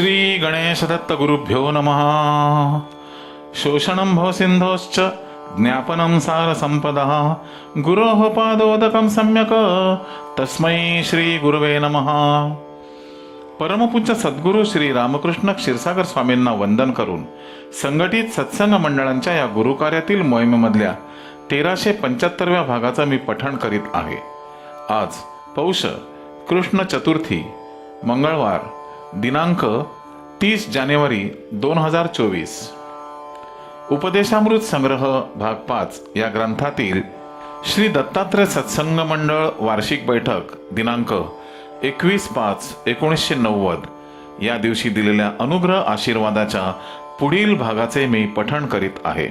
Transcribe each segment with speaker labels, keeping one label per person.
Speaker 1: श्री गणेशदत्त गुरुभ्यो नमः। शोषणं भवसिन्धोश्च ज्ञापनं सारसम्पदः। गुरोः पादोदकं सम्यक्। तस्मै श्रीगुरुवे नमः। परमपूज्य सद्गुरू श्री रामकृष्ण क्षीरसागर स्वामींना वंदन करून संघटित सत्संग मंडळांच्या या गुरुकार्यातील मोहिमेमधल्या तेराशे पंच्याहत्तरव्या भागाचं मी पठण करीत आहे. आज पौष कृष्ण चतुर्थी मंगळवार दिनांक तीस जानेवारी दोन हजार चोवीस. उपदेशामृत संग्रह भाग पाच या ग्रंथातील श्री दत्तात्रय सत्संग मंडळ वार्षिक बैठक दिनांक एकवीस पाच एकोणीसशे नव्वद. या दिवशी दिलेल्या अनुग्रह आशीर्वादाच्या पुढील भागाचे मी पठण करीत आहे.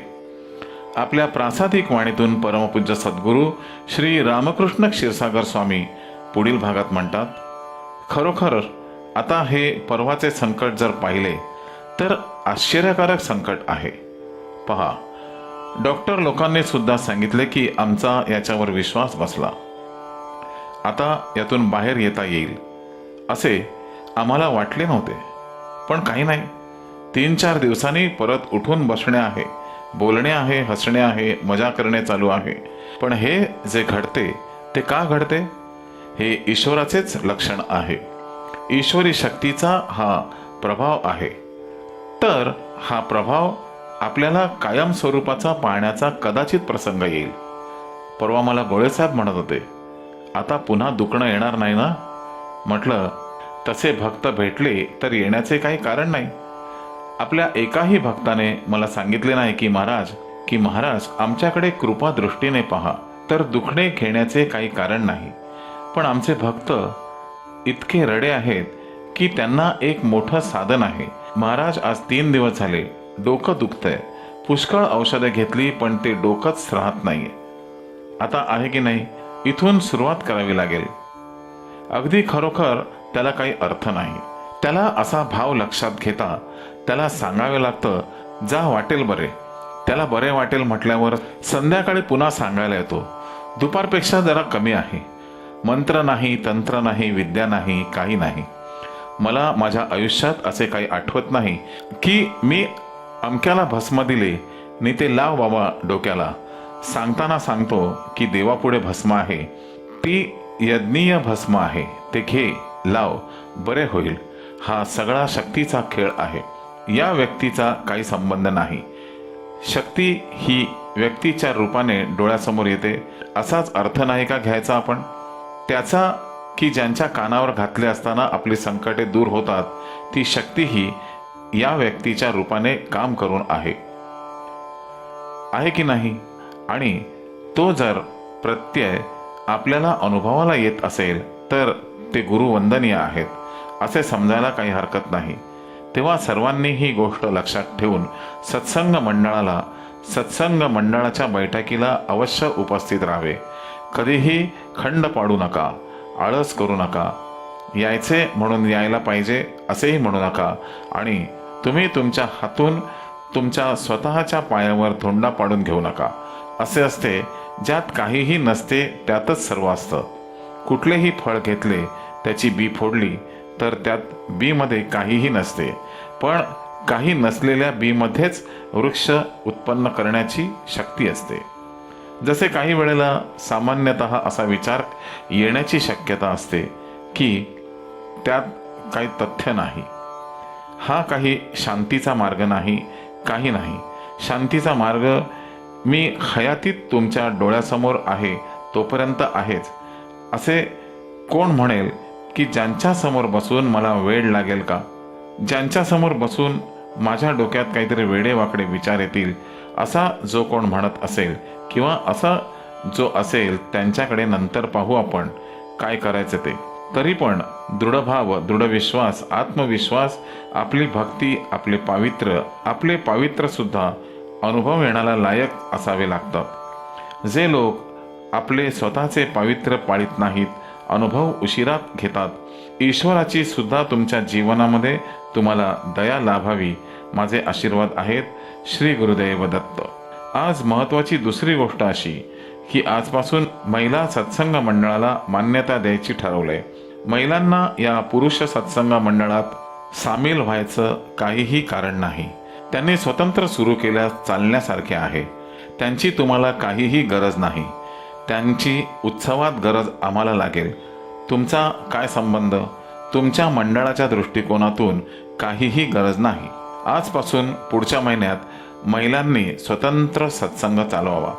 Speaker 1: आपल्या प्रासादिक वाणीतून परमपूज्य सद्गुरू श्री रामकृष्ण क्षीरसागर स्वामी पुढील भागात म्हणतात खरोखर आता हे परवाचे संकट जर पाहिले तर आश्चर्यकारक संकट आहे. पहा डॉक्टर लोकांनी सुद्धा सांगितले की आमचा याच्यावर विश्वास बसला. आता यातून बाहेर येता येईल असे आम्हाला वाटले नव्हते. पण काही नाही तीन चार दिवसांनी परत उठून बसणे आहे बोलणे आहे हसणे आहे मजा करणे चालू आहे. पण हे जे घडते ते का घडते? हे ईश्वराचेच लक्षण आहे. ईश्वरी शक्तीचा हा प्रभाव आहे. तर हा प्रभाव आपल्याला कायम स्वरूपाचा पाहण्याचा कदाचित प्रसंग येईल. परवा मला गोळेसाहेब म्हणत होते आता पुन्हा दुखणं येणार नाही ना? म्हटलं तसे भक्त भेटले तर येण्याचे काही कारण नाही. आपल्या एकाही भक्ताने मला सांगितले नाही की महाराज की महाराज आमच्याकडे कृपा दृष्टीने पहा तर दुखणे घेण्याचे काही कारण नाही. पण आमचे भक्त इतके रडे आहेत की त्यांना एक मोठं साधन आहे. महाराज आज तीन दिवस झाले. डोकं दुखतंय. पुष्कळ औषधे घेतली पण ते डोकंच राहत नाहीये. आता आहे की नाही? इथून सुरुवात करावी लागेल. अगदी खरोखर त्याला काही अर्थ नाही. त्याला असा भाव लक्षात घेता त्याला सांगावे लागतं जा वाटेल बरे. त्याला बरे वाटेल म्हटल्यावर संध्याकाळी पुन्हा सांगायला येतो. दुपारपेक्षा जरा कमी आहे. मंत्र नाही तंत्र नाही विद्या नाही काही नाही. मला माझ्या आयुष्यात असे काही आठवत नाही की मी अमक्याला भस्म दिले नि ते लाव बाबा डोक्याला. सांगताना सांगतो की देवापुढे भस्म आहे. ती यज्ञीय भस्म आहे. ते घे लाव बरे होईल. हा सगळा शक्तीचा खेळ आहे. या व्यक्तीचा काही संबंध नाही. शक्ती ही व्यक्तीच्या रूपाने डोळ्यासमोर येते. असाच अर्थ नाही का घ्यायचा आपण? त्याचा की ज्यांच्या कानावर घातले असताना आपली संकटे दूर होतात ती शक्ती ही या व्यक्तीच्या रूपाने काम करून आहे. आहे की नाही? आणि तो जर प्रत्यय आपल्याला अनुभवाला येत असेल तर ते गुरुवंदनीय आहेत असे समजायला काही हरकत नाही. तेव्हा सर्वांनी ही गोष्ट लक्षात ठेवून सत्संग मंडळाला सत्संग मंडळाच्या बैठकीला अवश्य उपस्थित राहावे. कधीही खंड पाडू नका आळस करू नका. यायचे म्हणून यायला पाहिजे असेही म्हणू नका. आणि तुम्ही तुमच्या हातून तुमच्या स्वतःच्या पायावर धोंडा पाडून घेऊ नका. असे असते ज्यात काहीही नसते त्यातच सर्व असतं. कुठलेही फळ घेतले त्याची बी फोडली तर त्यात बीमध्ये काहीही नसते. पण काही नसलेल्या बीमध्येच वृक्ष उत्पन्न करण्याची शक्ती असते. जसे काही वेळेला सामान्यतः असा विचार येण्याची शक्यता असते की त्यात काही तथ्य नाही. हा काही शांतीचा मार्ग नाही काही नाही. शांतीचा मार्ग मी हयातीत तुमच्या डोळ्यासमोर आहे तोपर्यंत आहेच. असे कोण म्हणेल की ज्यांच्यासमोर बसून मला वेळ लागेल का? ज्यांच्यासमोर बसून माझ्या डोक्यात काहीतरी वेडेवाकडे विचार येतील असा जो कोण म्हणत असेल किंवा असा जो असेल त्यांच्याकडे नंतर पाहू आपण काय करायचं ते. तरी पण दृढभाव दृढविश्वास आत्मविश्वास आपली भक्ती आपले पावित्र्य आपले पावित्र्यसुद्धा अनुभव येण्याला लायक असावे लागतात. जे लोक आपले स्वतःचे पावित्र्य पाळीत नाहीत अनुभव उशिरात घेतात ईश्वराची सुद्धा तुमच्या जीवनामध्ये तुम्हाला दया लाभावी माझे आशीर्वाद आहेत श्री गुरुदेव दत्त. आज महत्वाची दुसरी गोष्ट अशी की आजपासून महिला सत्संग मंडळाला मान्यता द्यायची ठरवलंय. महिलांना या पुरुष सत्संग मंडळात सामील व्हायचं काहीही कारण नाही. त्यांनी स्वतंत्र सुरू केल्यास चालण्यासारखे आहे. त्यांची तुम्हाला काहीही गरज नाही. त्यांची उत्सवात गरज आम्हाला लागेल. तुमचा काय संबंध? तुमच्या मंडळाच्या दृष्टिकोनातून काहीही गरज नाही. आजपासून पुढच्या महिन्यात महिलांनी स्वतंत्र सत्संग चालवावा.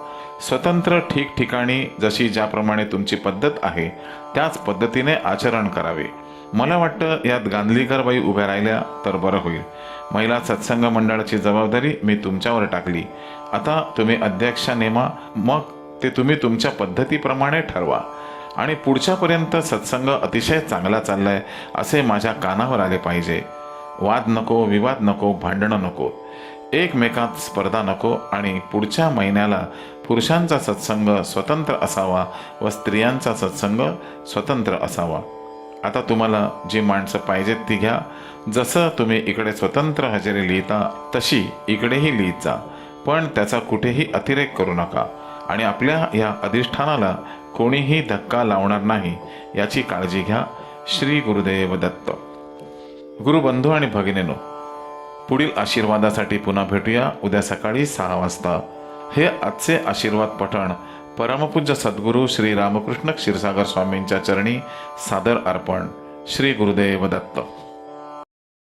Speaker 1: स्वतंत्र ठिकठिकाणी जशी ज्याप्रमाणे तुमची पद्धत आहे त्याच पद्धतीने आचरण करावे. मला वाटतं यात गांधलीकरबाई उभ्या राहिल्या तर बरं होईल. महिला सत्संग मंडळाची जबाबदारी मी तुमच्यावर टाकली. आता तुम्ही अध्यक्षा नेमा मग ते तुम्ही तुमच्या पद्धतीप्रमाणे ठरवा. आणि पुढच्यापर्यंत सत्संग अतिशय चांगला चाललाय असे माझ्या कानावर आले पाहिजे. वाद नको विवाद नको भांडणं नको. एकमेकात स्पर्धा नको आणि पुढच्या महिन्याला पुरुषांचा सत्संग स्वतंत्र असावा व स्त्रियांचा सत्संग स्वतंत्र असावा. आता तुम्हाला जी माणसं पाहिजेत ती घ्या. जसं तुम्ही इकडे स्वतंत्र हजेरी लिहिता तशी इकडेही लिहित जा. पण त्याचा कुठेही अतिरेक करू नका. आणि आपल्या या अधिष्ठानाला कोणीही धक्का लावणार नाही याची काळजी घ्या. श्री गुरुदेव दत्त. गुरुबंधू आणि भगिनीनो पुढील आशीर्वादासाठी पुन्हा भेटूया. उद्या सकाळी सहा वाजता. हे आजचे आशीर्वाद पठण. परमपूज्य सद्गुरू श्री रामकृष्ण क्षीरसागर स्वामींच्या चरणी सादर अर्पण. श्री गुरुदेव दत्त.